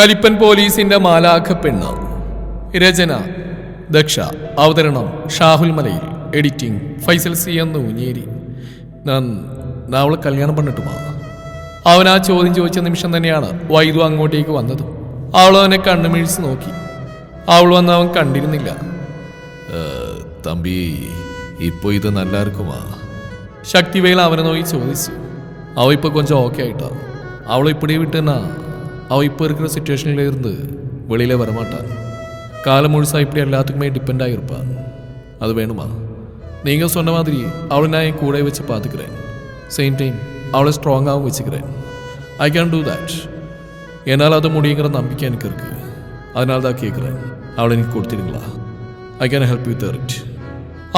കലിപ്പൻ പോലീസിന്റെ മാലാഖ പെണ്ണ്. രചന ദക്ഷ അവതരണം ഷാഹുൽ മലയിൽ എഡിറ്റിംഗ് ഫൈസൽ സി എന്ന് ഊഞ്ഞേരി ഞാൻ അവളെ കല്യാണം പണിട്ടുമാ അവൻ ആ ചോദ്യം ചോദിച്ച നിമിഷം തന്നെയാണ് വൈദു അങ്ങോട്ടേക്ക് വന്നത്. അവൾ അവനെ കണ്ണുമിഴിച്ച് നോക്കി. അവൾ വന്ന് അവൻ കണ്ടിരുന്നില്ല. തമ്പി ഇപ്പൊ ഇത് നല്ലാർക്കുമാ? ശക്തിവേൽ അവനെ നോക്കി ചോദിച്ചു. അവ ഇപ്പൊ കൊഞ്ചം ഓക്കെ ആയിട്ടാ. അവൾ ഇപ്പടി വിട്ടെന്നാ? അവ ഇപ്പോൾ ഇരിക്കുന്ന സിറ്റുവേഷനിലിരുന്ന് വെളിയിലെ വരമാട്ടാ കാലം മുഴുസായി ഇപ്പം എല്ലാത്തുക്കുമേ ഡിപ്പെൻഡായിരുപ്പാ അത് വേണുമാ. നിങ്ങൾ സ്വന്ത മാതിരി അവളിനായി കൂടെ വെച്ച് പാത്തുക്കുറേൻ സെയിം ടൈം അവളെ സ്ട്രോങ് ആവും വെച്ചുക്കുറേൻ ഐ ക്യാൻ ഡു ദാറ്റ് എന്നാൽ അത് മുടിയങ്ങനെ നമ്പിക്കാൻ കയറുക അതിനാൽ ഇതാ കേൾക്കുറേൻ അവളെനിക്ക് കൊടുത്തിരുന്നില്ല ഐ ക്യാൻ ഹെൽപ്പ് യു ദറിറ്റ്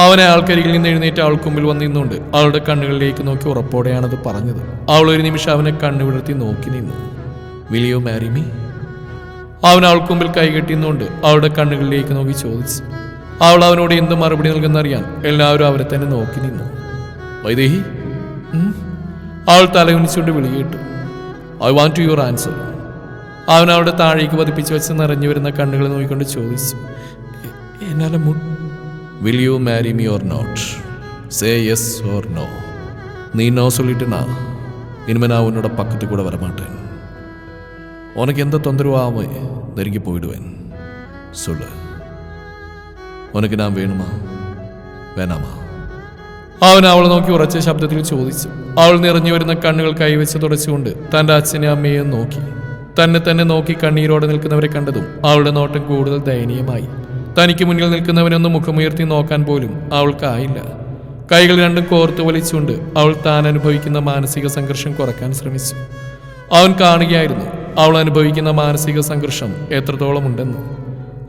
അവനെ ആൾക്കരികിൽ നിന്ന് എഴുന്നേറ്റ് അവൾക്ക് മുമ്പിൽ വന്നിരുന്നുകൊണ്ട് അവളുടെ കണ്ണുകളിലേക്ക് നോക്കി ഉറപ്പോടെയാണത് പറഞ്ഞത്. അവൾ ഒരു നിമിഷം അവനെ കണ്ണുവിടർത്തി നോക്കി നിന്നു. വിൽ യു മാരി മീ അവൻ അവൾക്ക് മുമ്പിൽ കൈകെട്ടി നിന്നുകൊണ്ട് അവളുടെ കണ്ണുകളിലേക്ക് നോക്കി ചോദിച്ചു അവൾ അവനോട് എന്ത് മറുപടി നൽകുന്നറിയാൻ എല്ലാവരും അവരെ തന്നെ നോക്കി നിന്നു വൈദേഹി ഉം? അവൾ തലകുനിച്ചുകൊണ്ട് വിളിയിട്ടു I want to your answer അവൻ അവളുടെ താഴേക്ക് പതിപ്പിച്ച് വെച്ച് നിറഞ്ഞു വരുന്ന കണ്ണുകൾ നോക്കിക്കൊണ്ട് ചോദിച്ചു "എ- എന്നാലെ മു will you marry me or not say yes or no നീ நோ சொல்லிட்டுனா இனிமே நான் உன்னோட பக்கத்து கூட வரமாட்டேன் உனக்கு எந்த தொந்தரவும் ஆகாம நெருங்கி போயிடுவேன் சொல்லு உனக்கு நான் வேணுமா വേണാമാ അവൻ അവളെ നോക്കി ഉറച്ച ശബ്ദത്തിൽ ചോദിച്ചു അവൾ നിറഞ്ഞു വരുന്ന കണ്ണുകൾ കൈവച്ച് തുടച്ചുകൊണ്ട് തന്റെ അച്ഛനെ അമ്മയെയും നോക്കി തന്നെ തന്നെ നോക്കി കണ്ണീരോടെ നിൽക്കുന്നവരെ കണ്ടതും അവളുടെ നോട്ടം കൂടുതൽ ദയനീയമായി തനിക്ക് മുന്നിൽ നിൽക്കുന്നവനൊന്ന് മുഖമുയർത്തി നോക്കാൻ പോലും അവൾക്കായില്ല കൈകൾ രണ്ടും കോർത്തു വലിച്ചുകൊണ്ട് അവൾ താൻ അനുഭവിക്കുന്ന മാനസിക സംഘർഷം കുറക്കാൻ ശ്രമിച്ചു അവൻ കാണുകയായിരുന്നു അവൾ അനുഭവിക്കുന്ന മാനസിക സംഘർഷം എത്രത്തോളം ഉണ്ടെന്ന്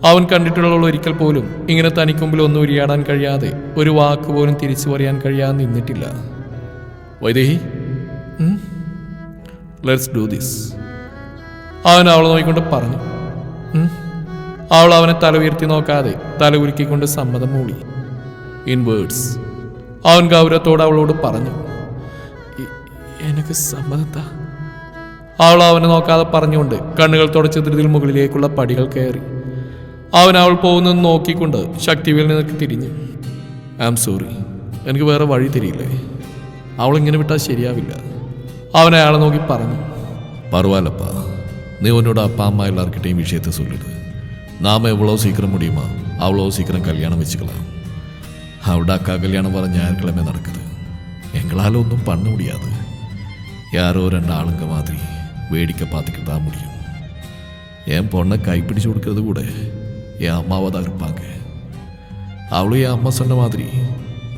അവൻ കണ്ടിട്ടുള്ള ഒരിക്കൽ പോലും ഇങ്ങനെ തനിക്ക് മുമ്പിൽ ഒന്നും ഉരിയാടാൻ കഴിയാതെ ഒരു വാക്ക് പോലും തിരിച്ചു പറയാൻ കഴിയാതെ നിന്നിട്ടില്ല. വൈദേഹി ലെറ്റ്സ് ഡു ദിസ് അവൻ അവളെ നോക്കിക്കൊണ്ട് പറഞ്ഞു. അവൾ അവനെ തല ഉയർത്തി നോക്കാതെ തല ഉരുക്കിക്കൊണ്ട് സമ്മതം മൂളി ഇൻ വേർഡ്സ് അവൻ ഗൗരവത്തോട് അവളോട് പറഞ്ഞു. എനക്ക് സമ്മതത്താ. അവൾ അവനെ നോക്കാതെ പറഞ്ഞുകൊണ്ട് കണ്ണുകൾ തുടച്ച ധൃതിയിൽ മുകളിലേക്കുള്ള പടികൾ കയറി. അവൻ അവൾ പോകുന്നത് നോക്കിക്കൊണ്ട് ശക്തിവിൽ നിന്നൊക്കെ തിരിഞ്ഞു ഐ ആം സോറി എനിക്ക് വേറെ വഴി തിരിയില്ലേ അവൾ ഇങ്ങനെ വിട്ടാൽ ശരിയാവില്ല. അവൻ അയാളെ നോക്കി പറഞ്ഞു പർവാലപ്പാ നീ ഉന്നോട് അപ്പ അമ്മ എല്ലാവർക്കിട്ടെയും വിഷയത്തെ സൊല്ലിട് നാം എവ്വളോ സീക്രം മുടിയുമോ അവളോ സീക്രം കല്യാണം വെച്ചുകളാം. അവിടെ അക്കാ കല്യാണം പറഞ്ഞ ആർക്കളമേ നടക്കുന്നത് എങ്ങളാലൊന്നും പണ്ണു മുടിയാതെ. യാരോ രണ്ടാളുങ്ക മാതിരി வேடிக்கை பார்த்துக்கிட்டு தான் முடியும். என் பொண்ணை கைப்பிடிச்சு கொடுக்கறது கூட என் அம்மாவாக தான் இருப்பாங்க. அவளும் என் அம்மா சொன்ன மாதிரி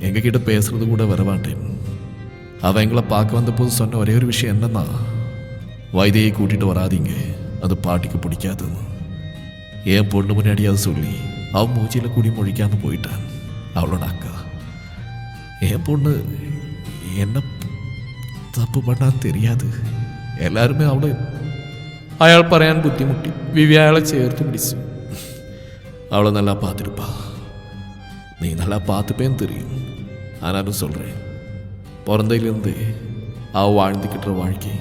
எங்ககிட்ட பேசுறது கூட வரமாட்டேன் அவள் எங்களை பார்க்க வந்த போது சொன்ன ஒரே ஒரு விஷயம் என்னன்னா வயதையை கூட்டிகிட்டு வராதிங்க. அது பாட்டிக்கு பிடிக்காதுன்னு என் பொண்ணு முன்னாடியாவது சொல்லி அவன் மூச்சியில் கூடி முழிக்காமல் போயிட்டான். அவளோட அக்கா. என் பொண்ணு என்ன தப்பு பண்ணான்னு தெரியாது. എല്ലാരുമേ അവള് അയാൾ പറയാൻ ബുദ്ധിമുട്ടി വിവി അയാളെ ചേർത്ത് പിടിച്ചു അവളെ நல்லா பார்த்துருப்பா நீ நல்லா பார்த்துப்பேன்னு தெரியும் ஆனாலும் சொல்கிறேன் பிறந்தையிலேருந்து அவள் வாழ்ந்துக்கிட்ட வாழ்க்கை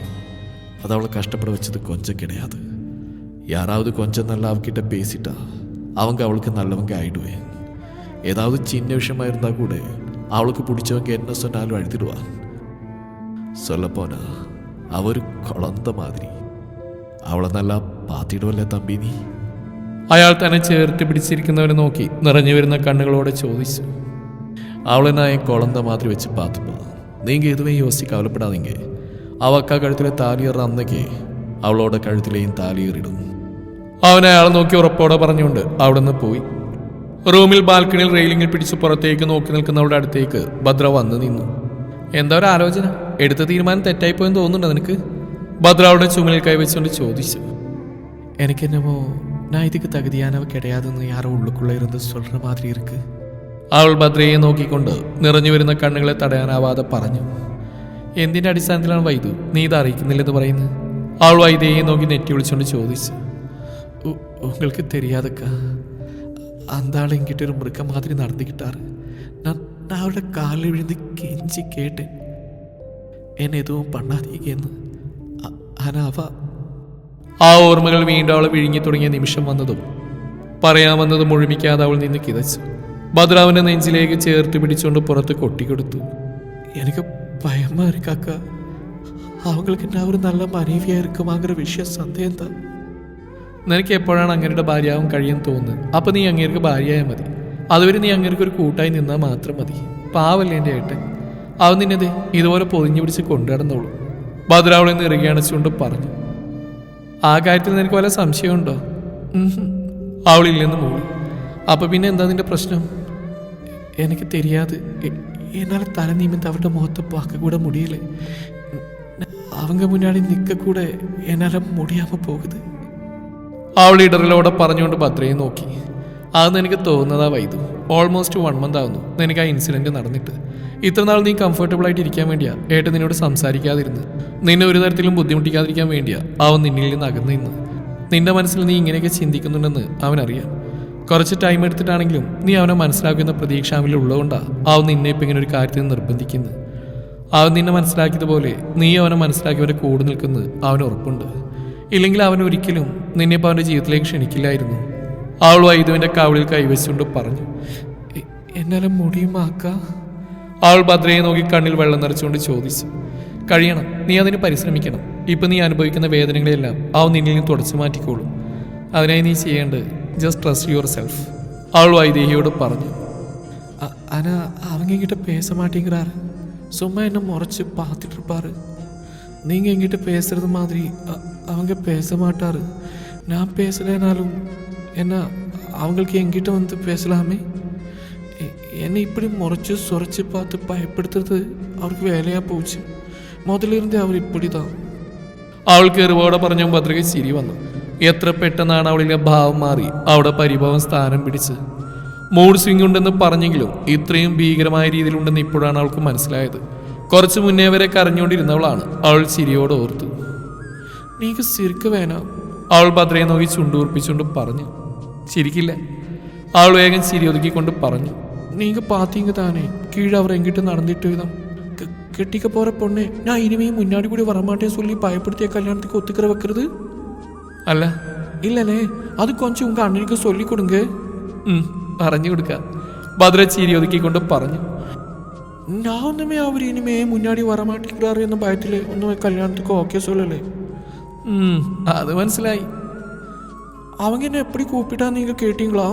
அது அவளை கஷ்டப்பட வச்சது கொஞ்சம் கிடையாது யாராவது கொஞ்சம் நல்லா அவகிட்ட பேசிட்டா அவங்க அவளுக்கு நல்லவங்க ஆயிடுவேன் ஏதாவது சின்ன விஷயமா இருந்தா கூட அவளுக்கு பிடிச்சவங்க என்ன சொன்னாலும் அழுத்திடுவான் சொல்லப்போனா അവർ കൊളന്ത മാതിരി. അവളെ നല്ല പാത്തിടുമല്ലേ തമ്പി നീ? അയാൾ തന്നെ ചേർത്ത് പിടിച്ചിരിക്കുന്നവരെ നോക്കി നിറഞ്ഞു വരുന്ന കണ്ണുകളോടെ ചോദിച്ചു. അവളെ നായ കൊളന്ത മാതിരി വെച്ച് പാത്തുപ്പോ നീങ്ക എതുവേ യോസി കവലപ്പെടാതെങ്കിൽ അവക്ക കഴുത്തിലെ താലിയർ അന്നയ്ക്ക് അവളോട് കഴുത്തിലെയും താലിയേറിടും. അവൻ അയാൾ നോക്കി ഉറപ്പോടെ പറഞ്ഞുകൊണ്ട് അവിടെ നിന്ന് പോയി. റൂമിൽ ബാൽക്കണിയിൽ റെയിലിങ്ങിൽ പിടിച്ച് പുറത്തേക്ക് നോക്കി നിൽക്കുന്നവളുടെ അടുത്തേക്ക് ഭദ്ര വന്ന് നിന്നു. എന്താ ഒരു ആലോചന? എടുത്ത തീരുമാനം തെറ്റായിപ്പോയെന്ന് തോന്നുന്നുണ്ടോ നിനക്ക് ഭദ്ര അവളുടെ ചുമലിൽ കൈവച്ചുകൊണ്ട് ചോദിച്ചു எனக்கு என்னமோ நான் இதுக்கு தகுதியானவ கிடையாதுன்னு யாரோ உள்ளுக்குள்ள இருந்து சொல்ற மாதிரி இருக்கு അവൾ ഭദ്രയെ നോക്കിക്കൊണ്ട് നിറഞ്ഞു വരുന്ന കണ്ണുകളെ തടയാനാവാതെ പറഞ്ഞു എന്തിന്റെ അടിസ്ഥാനത്തിലാണ് വൈദു നീ ഇത് അറിയിക്കുന്നില്ലെന്ന് പറയുന്നത് അവൾ വൈദ്യയെ നോക്കി നെറ്റി വിളിച്ചുകൊണ്ട് ചോദിച്ചു "ഉ- உங்களுக்கு தெரியாதக்கா அந்த ஆள் என்கிட்ட ஒரு மிருக மாதிரி நடந்துக்கிட்டாரு நான் நான் அவளோட காலில் விழுந்து கெஞ்சி கேட்டேன் என்ன எதுவும் பண்ணாதீங்கன்னு அ- ஆனா அவ ആ ഓർമ്മകൾ വീണ്ടും അവളെ വിഴുങ്ങി തുടങ്ങിയ നിമിഷം വന്നതും പറയാമെന്നത് മുഴുമിക്കാതെ അവൾ നിന്ന് കിതച്ചു ഭദ്രാവിന്റെ നെഞ്ചിലേക്ക് ചേർത്ത് പിടിച്ചുകൊണ്ട് പുറത്ത് കൊട്ടിക്കൊടുത്തു எனக்கு பயமா இருக்கு அக்கா அவங்களுக்கு நான் ஒரு நல்ல மனைவியா இருக்குமாங்கிற விஷயம் சந்தேகம் தான் നിനക്ക് എപ്പോഴാണ് അങ്ങേരുടെ ഭാര്യയാവും കഴിയാൻ തോന്നുന്നത് അപ്പൊ നീ അങ്ങേർക്ക് ഭാര്യയായാൽ മതി അതുവരെ നീ അങ്ങേർക്ക് ഒരു കൂട്ടായി നിന്നാൽ മാത്രം മതി പാവല്ലേ എൻ്റെ ഏട്ടൻ അവൻ നിന്നത് ഇതുപോലെ പൊതിഞ്ഞു പിടിച്ച് കൊണ്ടുനടന്നോളൂ ഭദ്രാവളി നിന്ന് അണച്ചുകൊണ്ട് പറഞ്ഞു. ആ കാര്യത്തിൽ നിനക്ക് വല്ല സംശയമുണ്ടോ? അവളില്ലെന്ന് മൂളി അപ്പോൾ പിന്നെ എന്താ നിന്റെ പ്രശ്നം? എനിക്ക് തെരിയാതെ എന്നാൽ തല നിമിത്തം അവരുടെ മുഖത്ത് പാക്ക കൂടെ മുടിയല്ലേ? അവങ്ക മുന്നാടി നിൽക്കൂടെ എന്നാലും മുടിയാമ പോകുന്നത്? അവൾ ഇടറിലോടെ പറഞ്ഞുകൊണ്ട് ഭദ്രയെ നോക്കി. അത് എനിക്ക് തോന്നുന്നതാ വൈദു. ഓൾമോസ്റ്റ് വൺ മന്ത് ആവുന്നു. നിനക്ക് ആ ഇൻസിഡന്റ് നടന്നിട്ട്. ഇത്രനാൾ നീ കംഫർട്ടബിൾ ആയിട്ട് ഇരിക്കാൻ വേണ്ടിയാ. ഏട്ടൻ നിന്നോട് സംസാരിക്കാതിരുന്നു. നിന്നെ ഒരു തരത്തിലും ബുദ്ധിമുട്ടിക്കാതിരിക്കാൻ വേണ്ടിയാ. അവൻ നിന്നിൽ നിന്ന് അകന്നു നിന്ന്. നിന്റെ മനസ്സിൽ നീ ഇങ്ങനെയൊക്കെ ചിന്തിക്കുന്നുണ്ടെന്ന് അവനറിയാം. കുറച്ച് ടൈം എടുത്തിട്ടാണെങ്കിലും നീ അവനെ മനസ്സിലാക്കുന്ന പ്രതീക്ഷ അവനിൽ ഉള്ളതുകൊണ്ടാ അവൻ നിന്നെ ഇപ്പം ഇങ്ങനെ ഒരു കാര്യത്തിൽ നിർബന്ധിക്കുന്നത് അവൻ നിന്നെ മനസ്സിലാക്കിയതുപോലെ നീ അവനെ മനസ്സിലാക്കിയവരെ കൂടെ നിൽക്കുന്നത് അവന് ഉറപ്പുണ്ട്. ഇല്ലെങ്കിൽ അവൻ ഒരിക്കലും നിന്നെ ഇപ്പോൾ അവന്റെ ജീവിതത്തിലേക്ക് ക്ഷണിക്കില്ലായിരുന്നു. അവൾ വൈദ്യുവിൻ്റെ കവിളിൽ കൈവച്ചുകൊണ്ട് പറഞ്ഞു எ- என்னால முடியுமா அக்கா അവൾ ഭദ്രയെ നോക്കി കണ്ണിൽ വെള്ളം നിറച്ചുകൊണ്ട് ചോദിച്ചു കഴിയണം നീ അതിന് പരിശ്രമിക്കണം ഇപ്പം നീ അനുഭവിക്കുന്ന വേദനകളെല്ലാം അവൻ നിന്നിൽ നിന്ന് തുടച്ചു മാറ്റിക്കോളും അതിനായി നീ ചെയ്യേണ്ടത് ജസ്റ്റ് ട്രസ്റ്റ് യുവർ സെൽഫ് അവൾ വൈദേഹിയോട് പറഞ്ഞു அ- ஆனா அவங்க என்கிட்ட பேச மாட்டேங்கிறாரு சும்மா என்ன முறைச்சு பார்த்துட்டு இருப்பாரு நீங்க என்கிட்ட பேசுறது மாதிரி அ- அவங்க பேச மாட்டாரு நான் பேசலைனாலும் என்ன அவங்களுக்கு என்கிட்ட வந்து பேசலாமே எ- என்னை இப்படி முறைச்சு சுரைச்சு பார்த்து பயப்படுத்துறது அவருக்கு வேலையா போச்சு முதல்ல இருந்தே அவர் இப்படி தான் അവൾ കെറുവോടെ പറഞ്ഞ ഭദ്രക ചിരി വന്നു എത്ര പെട്ടെന്നാണ് അവളിലെ ഭാവം മാറി അവിടെ പരിഭവം സ്ഥാനം പിടിച്ച് മൂഡ് സ്വിംഗ് ഉണ്ടെന്ന് പറഞ്ഞെങ്കിലും ഇത്രയും ഭീകരമായ രീതിയിലുണ്ടെന്ന് ഇപ്പോഴാണ് അവൾക്ക് മനസ്സിലായത് കുറച്ചു മുന്നേ വരെ കരഞ്ഞുകൊണ്ടിരുന്നവളാണ് അവൾ ചിരിയോട് ഓർത്തു நீங்க சிரிக்க வேணாம் അവൾ ഭദ്രയെ നോക്കി ചുണ്ടൂർപ്പിച്ചുകൊണ്ട് പറഞ്ഞു ചിരിക്കില്ല അവൾ വേഗം ചിരി ഒതുക്കിക്കൊണ്ട് പറഞ്ഞു நீங்க பாத்தீங்க தானே கீழே அவர் எங்கிட்ட நடந்துட்டு விதம் க- கெட்டிக்க போற பொண்ணு நான் இனிமேல் முன்னாடி கூட வரமாட்டேன்னு சொல்லி பயப்படுத்திய கல்யாணத்துக்கு ஒத்துக்கிற வைக்கிறது അല്ല இல்லனே அது கொஞ்சம் உங்க அண்ணனுக்கு சொல்லி கொடுங்க ഉം, പറഞ്ഞു കൊടുക്കാം ഭദ്ര ചിരി ഒതുക്കിക്കൊണ്ട് പറഞ്ഞു நான் ஒன்றுமே அவர் இனிமே முன்னாடி வரமாட்டேங்கிறாரு என்ற பயத்தில் ஒன்றுமே கல்யாணத்துக்கு ஓகே சொல்லலை ഉം, അത് മനസ്സിലായി அவங்க என்ன எப்படி கூப்பிட்டா நீங்க கேட்டீங்களா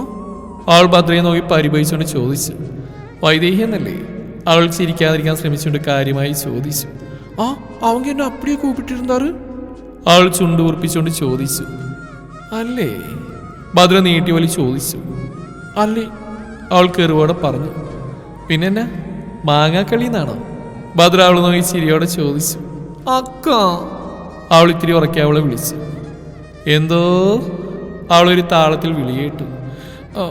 അവൾ ഭദ്രയെ നോക്കി പരിഭവിച്ചുകൊണ്ട് ചോദിച്ചു വൈദേഹി എന്നല്ലേ അവൾ ചിരിക്കാതിരിക്കാൻ ശ്രമിച്ചുകൊണ്ട് കാര്യമായി ചോദിച്ചു ஆ அவங்க என்ன அப்படியே கூப்பிட்டு இருந்தாரு അവൾ ചുണ്ടുകുറിപ്പിച്ചുകൊണ്ട് ചോദിച്ചു അല്ലേ ഭദ്ര നീട്ടി വലി ചോദിച്ചു അല്ലേ അവൾ കെറുവോടെ പറഞ്ഞു പിന്നെന്നാ മാങ്ങാക്കളി എന്നാണോ ഭദ്ര അവൾ നോക്കി ചിരിയോടെ ചോദിച്ചു അക്ക അവൾ ഇത്തിരി ഉറക്കി അവളെ വിളിച്ചു എന്തോ അവളൊരു താളത്തിൽ വിളിയേട്ടു ஆ,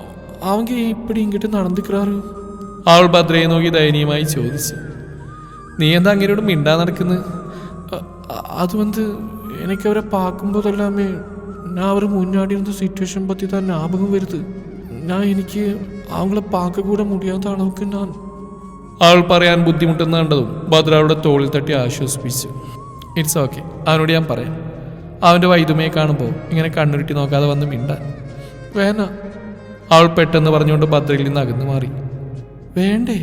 அவங்க இப்படி இங்கிட்டு நடந்துக்கிறாரு അവൾ ഭദ്രയെ നോക്കി ദയനീയമായി ചോദിച്ചു നീ എന്താ അങ്ങനെയോട് മിണ്ടാ നടക്കുന്നത് அ- அ- அது வந்து எனக்கு அவரை பார்க்கும்போது எல்லாமே நான் அவர் முன்னாடி இருந்த சுச்சுவேஷன் பற்றி தான் ஞாபகம் வருது நான் എനിക്ക് அவங்கள பார்க்க கூட முடியாத அளவுக்கு நான் അവൾ പറയാൻ ബുദ്ധിമുട്ടുന്ന കണ്ടതും ഭദ്ര അവളുടെ തോളിൽ തട്ടി ആശ്വസിപ്പിച്ചു ഇറ്റ്സ് ഓക്കെ അവനോട് ഞാൻ പറയാം അവന്റെ വൈദ്യുമയെ കാണുമ്പോൾ ഇങ്ങനെ കണ്ണുരുട്ടി നോക്കാതെ വന്ന് മിണ്ടാൻ. വേന അവൾ പെട്ടെന്ന് പറഞ്ഞുകൊണ്ട് ഭദ്രയിൽ നിന്ന് അകന്നു മാറി. വേണ്ടേ?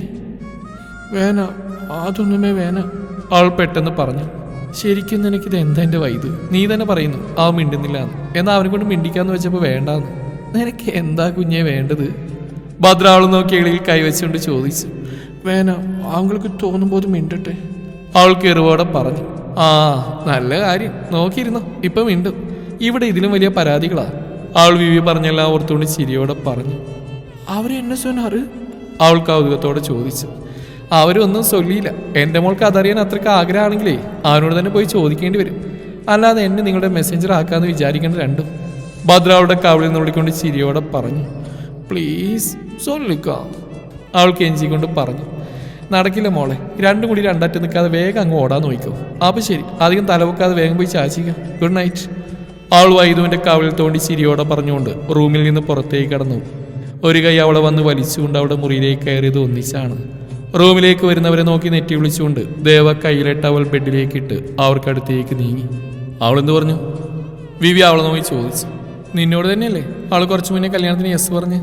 വേന അതൊന്നുമേ വേന അവൾ പെട്ടെന്ന് പറഞ്ഞു ശരിക്കും നിനക്കിത് എന്താ എന്റെ വൈദ്യു നീ തന്നെ പറയുന്നു അവൻ മിണ്ടുന്നില്ല എന്ന്. എന്നാൽ അവനെ കൊണ്ട് മിണ്ടിക്കാന്ന് വെച്ചപ്പോൾ വേണ്ടാന്ന്. നിനക്ക് എന്താ കുഞ്ഞെ വേണ്ടത്? ഭദ്ര അവൾ നോക്കി എളിയിൽ കൈവച്ചുകൊണ്ട് ചോദിച്ചു വേന അവൾക്ക് തോന്നുമ്പോൾ മിണ്ടട്ടെ? അവൾ കെറുവോടെ പറഞ്ഞു ആ നല്ല കാര്യം. നോക്കിയിരുന്നു? ഇപ്പം വീണ്ടും ഇവിടെ ഇതിലും വലിയ പരാതികളാ. അവൾ വിവി പറഞ്ഞെല്ലാം ഓർത്തുകൊണ്ട് ചിരിയോടെ പറഞ്ഞു. അവരെന്നെ സൊന്നാറ് അവൾ കൗതുകത്തോടെ ചോദിച്ചു. അവരൊന്നും ചൊല്ലിയില്ല എന്റെ മോൾക്ക് അതറിയാൻ അത്രയ്ക്ക് ആഗ്രഹമാണെങ്കിലേ അവനോട് തന്നെ പോയി ചോദിക്കേണ്ടി വരും. അല്ലാതെ എന്നെ നിങ്ങളുടെ മെസ്സഞ്ചർ ആക്കാന്ന് വിചാരിക്കേണ്ട രണ്ടും. ഭദ്ര അവളുടെ കവിളിൽ വിളിക്കൊണ്ട് ചിരിയോടെ പറഞ്ഞു. പ്ലീസ് സൊല്ലിക്കാം? അവൾ കെഞ്ചിക്കൊണ്ട് പറഞ്ഞു. നടക്കില്ല മോളെ. രണ്ടും കൂടി രണ്ടറ്റം നിൽക്കാതെ വേഗം അങ്ങ് ഓടാൻ നോക്കും അപ്പം ശരി. അധികം തലവെക്കാതെ വേഗം പോയി ചാച്ചിക്കാം. ഗുഡ് നൈറ്റ് അവൾ വൈദുവിന്റെ കവിളിൽ തോണ്ടി ചിരിയോടെ പറഞ്ഞുകൊണ്ട് റൂമിൽ നിന്ന് പുറത്തേക്ക് കടന്നു. ഒരു കൈ അവളെ വന്ന് വലിച്ചുകൊണ്ട് അവളുടെ മുറിയിലേക്ക് കയറിയത് ഒന്നിച്ചാണ്. റൂമിലേക്ക് വരുന്നവരെ നോക്കി നെറ്റി വിളിച്ചുകൊണ്ട് ദേവ കയ്യിലെ ടവൽ ബെഡിലേക്ക് ഇട്ട് അവർക്കടുത്തേക്ക് നീങ്ങി. അവൾ എന്ത് പറഞ്ഞു? വിവി അവളെ നോക്കി ചോദിച്ചു. നിന്നോട് തന്നെയല്ലേ? അവൾ കുറച്ച് മുന്നേ കല്യാണത്തിന് യെസ് പറഞ്ഞ്.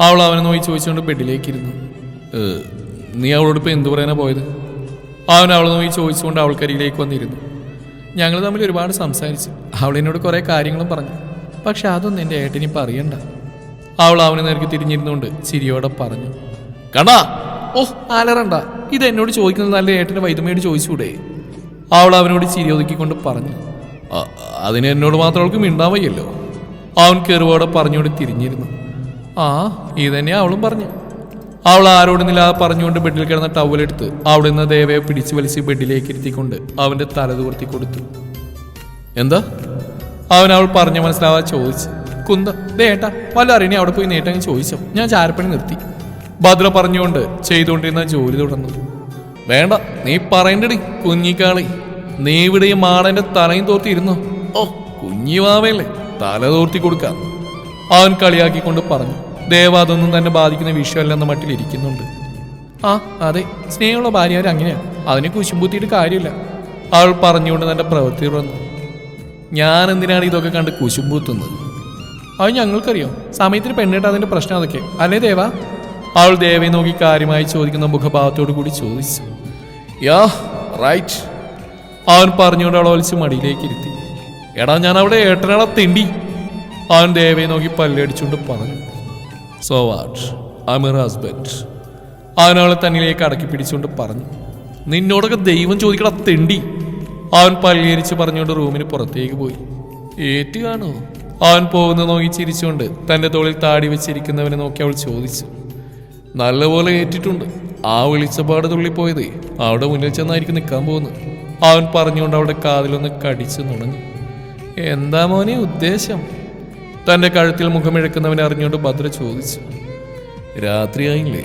അവൾ അവനെ നോക്കി ചോദിച്ചുകൊണ്ട് ബെഡിലേക്ക് ഇരുന്നു "ഏ, നീ അവളോട് ഇപ്പം എന്തു പറയാനാ പോയത്? അവൻ അവളെ നോക്കി ചോദിച്ചുകൊണ്ട് അവൾക്കരികിലേക്ക് വന്നിരുന്നു. ഞങ്ങൾ തമ്മിൽ ഒരുപാട് സംസാരിച്ചു അവൾ എന്നോട് കുറേ കാര്യങ്ങളും പറഞ്ഞു. പക്ഷെ അതൊന്നും എന്റെ ഏട്ടനി അറിയണ്ട. അവൾ അവനെ നേർക്ക് തിരിഞ്ഞിരുന്നുകൊണ്ട് ചിരിയോടെ പറഞ്ഞു. കണ്ടാ ഓ ആലറണ്ട ഇത് എന്നോട് ചോദിക്കുന്നത് നല്ല ഏട്ടന്റെ വൈദ്യമയോട് ചോദിച്ചുകൂടെ അവൾ അവനോട് ചിരി ഒതുക്കിക്കൊണ്ട് പറഞ്ഞു. "അ- അതിന് എന്നോട് മാത്രം അവൾക്ക് മിണ്ടാൻ വയ്യല്ലോ. അവൻ കെറുവോടെ പറഞ്ഞുകൊണ്ട് തിരിഞ്ഞിരുന്നു. ആ ഇതന്നെയാ അവളും പറഞ്ഞു. അവൾ ആരോടുന്നില്ലാതെ പറഞ്ഞുകൊണ്ട് ബെഡിൽ കിടന്ന ടവലെടുത്ത് അവിടെ നിന്ന് ദേവയെ പിടിച്ചു വലിച്ച് ബെഡിലേക്ക് ഇരുത്തിക്കൊണ്ട് അവന്റെ തല തൂർത്തി കൊടുത്തു. എന്താ? അവൻ അവൾ പറഞ്ഞ മനസ്സിലാവാതെ ചോദിച്ചു കുന്ത ദേട്ട വല്ല അറിയണി അവിടെ പോയി നേട്ടങ്ങ് ചോദിച്ചോ. ഞാൻ ചാരപ്പണി നിർത്തി. ഭദ്ര പറഞ്ഞുകൊണ്ട് ചെയ്തുകൊണ്ടിരുന്ന ജോലി തുടർന്നു. വേണ്ട നീ പറയണ്ടടി കുഞ്ഞിക്കാളി. നീ ഇവിടെ ഈ മാടന്റെ തലയും തോർത്തിരുന്നോ ഓ കുഞ്ഞി കുഞ്ഞിവാവയല്ലേ തല തോർത്തി കൊടുക്കാം. അവൻ കളിയാക്കിക്കൊണ്ട് പറഞ്ഞു. ദേവ അതൊന്നും തന്നെ ബാധിക്കുന്ന വിഷയമല്ലെന്ന മട്ടിൽ ഇരിക്കുന്നുണ്ട്. ആ അതെ. സ്നേഹമുള്ള ഭാര്യ അങ്ങനെയാ. അതിനെ കുശുമ്പുത്തിയിട്ട് കാര്യമില്ല. അവൾ പറഞ്ഞുകൊണ്ട് തന്റെ പ്രവൃത്തി വന്നു ഞാൻ എന്തിനാണ് ഇതൊക്കെ കണ്ട് കുശുമ്പുത്തുന്നത് അത് ഞങ്ങൾക്കറിയാം. സമയത്തിന് പെണ്ണിട്ട് അതിന്റെ പ്രശ്നം അതൊക്കെ. അല്ലേ ദേവ? അവൾ ദേവയെ നോക്കി കാര്യമായി ചോദിക്കുന്ന മുഖഭാവത്തോടു കൂടി ചോദിച്ചു. Yeah right. അവൻ പറഞ്ഞുകൊണ്ട് അവളെ വലിച്ച് മടിയിലേക്ക് ഇരുത്തി. എടാ ഞാൻ അവിടെ ഏട്ടനാളെ തിണ്ടി. അവൻ ദേവയെ നോക്കി പല്ലടിച്ചുകൊണ്ട് പറഞ്ഞു. സോ വാട്ട് ഐ ഹസ്ബൻഡ് അവനവളെ തന്നിലേക്ക് അടക്കി പിടിച്ചുകൊണ്ട് പറഞ്ഞു നിന്നോടൊക്കെ ദൈവം ചോദിക്കട തെണ്ടി. അവൻ പല്ലിയരിച്ച് പറഞ്ഞുകൊണ്ട് റൂമിന് പുറത്തേക്ക് പോയി. ഏറ്റു കാണോ അവൻ പോകുന്ന നോക്കി ചിരിച്ചുകൊണ്ട് തന്റെ തോളിൽ താടി വെച്ചിരിക്കുന്നവനെ നോക്കി അവൾ ചോദിച്ചു. നല്ലപോലെ ഏറ്റിട്ടുണ്ട്. ആ വിളിച്ചപാട് തുള്ളിപ്പോയത്. അവിടെ മുന്നിൽ ചെന്നായിരിക്കും നിൽക്കാൻ പോകുന്നത്. അവൻ പറഞ്ഞുകൊണ്ട് അവളുടെ കാതിലൊന്ന് കടിച്ചു നുണഞ്ഞു. എന്താ മോനെ ഉദ്ദേശം? തന്റെ കഴുത്തിൽ മുഖമിഴക്കുന്നവനെ അറിഞ്ഞുകൊണ്ട് ഭദ്ര ചോദിച്ചു രാത്രിയായില്ലേ?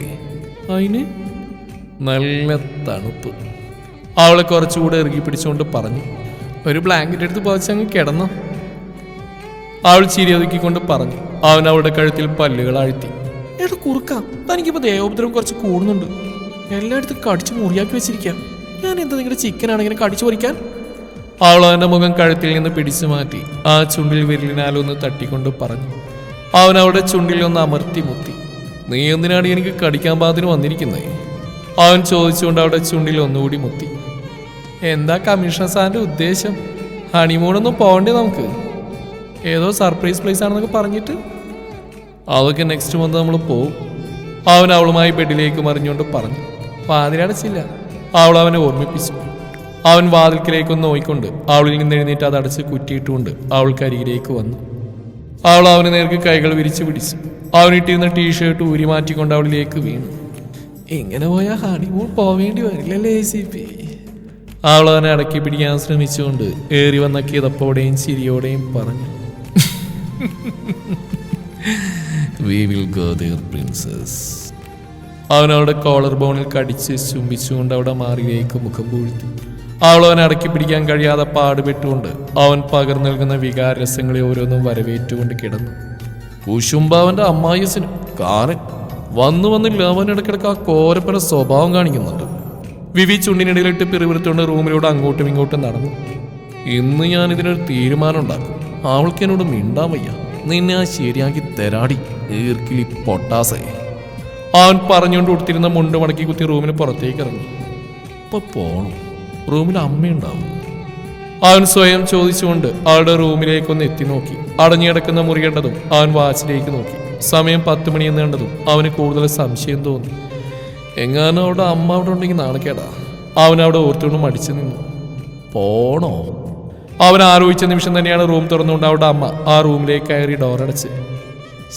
അതിന് നല്ല തണുപ്പ്. അവളെ കുറച്ചുകൂടെ ഇറുകി പിടിച്ചുകൊണ്ട് പറഞ്ഞു ഒരു ബ്ലാങ്കറ്റ് എടുത്ത് പതിച്ച് അങ്ങ് കിടന്നു. അവൾ ചിരി ഒതുക്കിക്കൊണ്ട് പറഞ്ഞു അവൻ അവളുടെ കഴുത്തിൽ പല്ലുകൾ ആഴ്ത്തി എടാ കുറുക്ക തനിക്കിപ്പോ ദേവോപദ്രവം കുറച്ച് കൂടുന്നുണ്ട്. എല്ലായിടത്തും കടിച്ചു മുറിയാക്കി വെച്ചിരിക്കാം. ഞാൻ എന്താ നിങ്ങളുടെ ചിക്കനാണ് ഇങ്ങനെ കടിച്ചു പറിക്കാൻ അവൾ മുഖം കഴുത്തിൽ നിന്ന് പിടിച്ചു മാറ്റി ആ ചുണ്ടിൽ വിരലിനാലൊന്ന് തട്ടിക്കൊണ്ട് പറഞ്ഞു അവൻ അവളുടെ ചുണ്ടിൽ ഒന്ന് അമർത്തി മുത്തി. നീ എന്തിനാണ് എനിക്ക് കടിക്കാൻ പാതിന് വന്നിരിക്കുന്നത് അവൻ ചോദിച്ചുകൊണ്ട് അവളുടെ ചുണ്ടിൽ ഒന്നുകൂടി മുത്തി. എന്താ കമ്മീഷണർ സാറിന്റെ ഉദ്ദേശം? ഹണിമൂണൊന്നും പോകണ്ടേ നമുക്ക്? ഏതോ സർപ്രൈസ് പ്ലേസ് ആണെന്നൊക്കെ പറഞ്ഞിട്ട്? അതൊക്കെ നെക്സ്റ്റ് മന്ത് നമ്മൾ പോവും. അവൻ അവളുമായി ബെഡിലേക്ക് മറിഞ്ഞുകൊണ്ട് പറഞ്ഞു വാതിലടച്ചില്ല അവൾ അവനെ ഓർമ്മിപ്പിച്ചു. അവൻ വാതിൽക്കിലേക്കൊന്ന് നോയിക്കൊണ്ട് അവളിൽ നിന്ന് എഴുന്നേറ്റ് അത് അടച്ച് കുറ്റിയിട്ടുകൊണ്ട് അവൾക്കരികിലേക്ക് വന്നു. അവൾ അവന് നേർക്ക് കൈകൾ വിരിച്ചു പിടിച്ചു. അവനിട്ടിരുന്ന ടീഷർട്ട് ഊരി മാറ്റിക്കൊണ്ട് അവളിലേക്ക് വീണു. ഇങ്ങനെ പോയാൽ ഹണിമൂൺ പോവേണ്ടി വരില്ലല്ലേ സി പി അവൾ അവനെ അടക്കി പിടിക്കാൻ ശ്രമിച്ചുകൊണ്ട് ഏറി വന്ന കിതപ്പോടെയും ചിരിയോടെയും പറഞ്ഞു. We will go dear princess collar ബോണിൽ കടിച്ച് ചുംബിച്ചുകൊണ്ട് അവിടെ മാറിയിലേക്ക് മുഖം പൂഴ്ത്തി. അവൾ അവനെ അടക്കി പിടിക്കാൻ കഴിയാതെ പാടുപെട്ടുകൊണ്ട് അവൻ പകർന്നു നൽകുന്ന വികാരരസങ്ങളെ ഓരോന്നും വരവേറ്റുകൊണ്ട് കിടന്നു. കുശുംബാവന്റെ അമ്മായിസിന് കാറ് വന്നു വന്നില്ല. അവൻ ഇടയ്ക്കിടയ്ക്ക് ആ കോരപ്പന സ്വഭാവം കാണിക്കുന്നുണ്ട്. വിവി ചുണ്ടിനിടയിലിട്ട് പിറുപിറുത്തുകൊണ്ട് റൂമിലൂടെ അങ്ങോട്ടും ഇങ്ങോട്ടും നടന്നു. ഇന്ന് ഞാൻ ഇതിനൊരു തീരുമാനം ഉണ്ടാക്കും അവൾക്ക് എന്നോട് മിണ്ടാൻ വയ്യ. നിന്നെ ആ ശരിയാക്കി തെരാടി ഈർക്കിലി പൊട്ടാസേ. അവൻ പറഞ്ഞുകൊണ്ട് കൊടുത്തിരുന്ന മുണ്ട് മടക്കി കുത്തി റൂമിന് പുറത്തേക്ക് ഇറങ്ങി. ഇപ്പൊ പോണം. റൂമിൽ അമ്മയുണ്ടാവും. അവൻ സ്വയം ചോദിച്ചുകൊണ്ട് അവളുടെ റൂമിലേക്കൊന്ന് എത്തി നോക്കി. അടഞ്ഞിടക്കുന്ന മുറി കണ്ടതും അവൻ വാച്ചിലേക്ക് നോക്കി. സമയം പത്ത് മണി എന്ന് കണ്ടതും അവന് കൂടുതൽ സംശയം തോന്നി. എങ്ങാനും അവിടെ അമ്മ അവിടെ ഉണ്ടെങ്കിൽ നാണക്കേടാ. അവൻ അവിടെ ഓർത്തുകൊണ്ട് മടിച്ചു നിന്നു. പോണോ? അവൻ ആലോചിച്ച നിമിഷം തന്നെയാണ് റൂം തുറന്നുകൊണ്ട് അവിടെ അമ്മ ആ റൂമിലേക്ക് കയറി ഡോറടച്ച്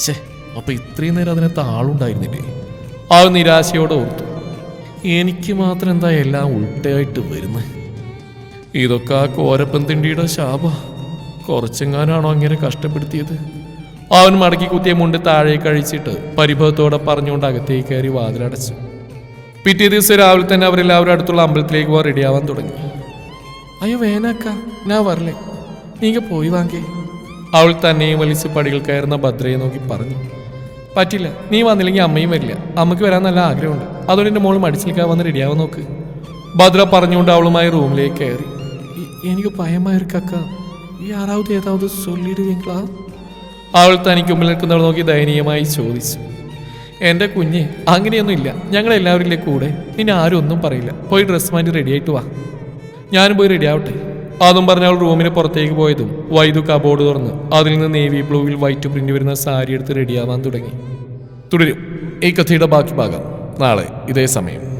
ശേ അപ്പൊ ഇത്രയും നേരം അതിനകത്ത് ആളുണ്ടായിരുന്നില്ലേ? അവൻ നിരാശയോടെ ഓർത്തു. എനിക്ക് മാത്രം എന്താ എല്ലാം ഉൾട്ടയായിട്ട് വരുന്നത് ഇതൊക്കെ ആ കോരപ്പൻ തിണ്ടിയുടെ ശാപ. കുറച്ചെങ്ങാനാണോ അങ്ങനെ കഷ്ടപ്പെടുത്തിയത്. അവൻ മടക്കി കുത്തിയ മുണ്ട് താഴെ കഴിച്ചിട്ട് പരിഭവത്തോടെ പറഞ്ഞുകൊണ്ട് അകത്തേക്ക് കയറി വാതിലടച്ചു. പിറ്റേ ദിവസം രാവിലെ തന്നെ അവരെല്ലാവരും അടുത്തുള്ള അമ്പലത്തിലേക്ക് പോകാൻ റെഡിയാവാൻ തുടങ്ങി. അയ്യോ വേനാക്ക ഞാൻ വരലേ നീങ്ക പോയി വാങ്ങേ അവൾ തന്നെയും വലിച്ച് പടികൾ കയറുന്ന ഭദ്രയെ നോക്കി പറഞ്ഞു. പറ്റില്ല. നീ വന്നില്ലെങ്കിൽ അമ്മയും വരില്ല. അമ്മയ്ക്ക് വരാൻ നല്ല ആഗ്രഹമുണ്ട്. അതുകൊണ്ട് എന്റെ മോൾ മടിച്ചിരിക്കാൻ വന്ന് റെഡിയാവാൻ നോക്ക്. ഭദ്ര പറഞ്ഞുകൊണ്ട് അവളുമായി റൂമിലേക്ക് കയറി. എനിക്ക് ഭയമായൊരു കക്ക. യാറാവത് ഏതാവത് ചൊല്ലിയിടുവീങ്കളാ അവൾ തനിക്ക് മുമ്പിൽ നിൽക്കുന്നവൾ നോക്കി ദയനീയമായി ചോദിച്ചു. എന്റെ അങ്ങനെയൊന്നും ഇല്ല. ഞങ്ങളെല്ലാവരില്ലേ കൂടെ? നിന്നെ ആരും ഒന്നും പറയില്ല. പോയി ഡ്രസ്സ് മാറ്റി റെഡിയായിട്ട് വാ. ഞാനും പോയി റെഡിയാവട്ടെ അതും പറഞ്ഞ അവൾ റൂമിന് പുറത്തേക്ക് പോയതും വൈദു കബോർഡ് തുറന്ന് അതിൽ നിന്ന് നേവി ബ്ലൂവിൽ വൈറ്റ് പ്രിന്റ് വരുന്ന സാരി എടുത്ത് റെഡിയാവാൻ തുടങ്ങി. തുടരും. ഈ കഥയുടെ ബാക്കി ഭാഗം നാളെ ഇതേ സമയം.